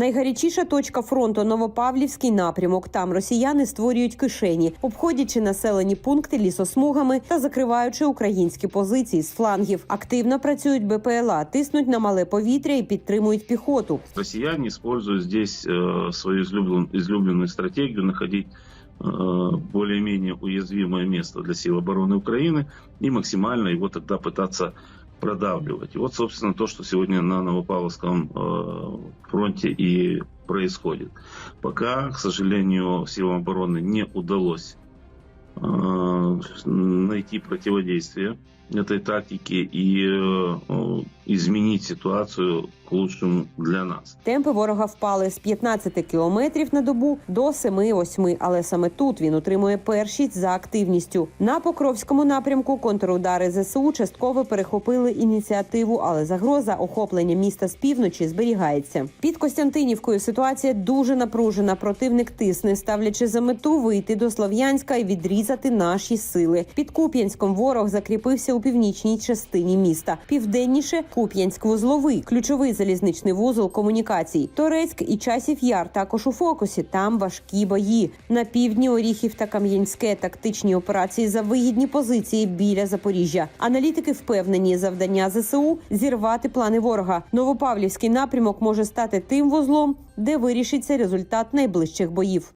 Найгарячіша точка фронту Новопавлівський напрямок. Там росіяни створюють кишені, обходячи населені пункти лісосмугами та закриваючи українські позиції з флангів. Активно працюють БПЛА, тиснуть на мале повітря і підтримують піхоту. Россияне используют здесь э, свою излюблен- излюбленную стратегию находить э, более-менее уязвимое место для сил обороны Украины и максимально его тогда пытаться продавливать. И вот, собственно, то, что сегодня на Новопавловском э, фронте и происходит. Пока, к сожалению, силам обороны не удалось э, найти противодействие этой тактике и э, изменить ситуацию к лучшему для нас. Темпи ворога впали з 15 кілометрів на добу до 7-8, але саме тут він утримує першість за активністю. На Покровському напрямку контрудари ЗСУ частково перехопили ініціативу, але загроза охоплення міста з півночі зберігається. Під Костянтинівкою ситуація дуже напружена. Противник тисне, ставлячи за мету вийти до Слов'янська і відрізати наші сили. Під Куп'янськом ворог закріпився у північній частині міста. Південніше Куп'янськ-Вузловий, ключовий залізничний вузол комунікацій. Торецьк і часів яр також у фокусі. Там важкі бої. На півдні Оріхів та Кам'янське тактичні операції за вигідні позиції біля Запоріжжя. Аналітики впевнені, завдання ЗСУ зірвати плани ворога. Новопавлівський напрямок може стати тим вузлом, де вирішиться результат найближчих боїв.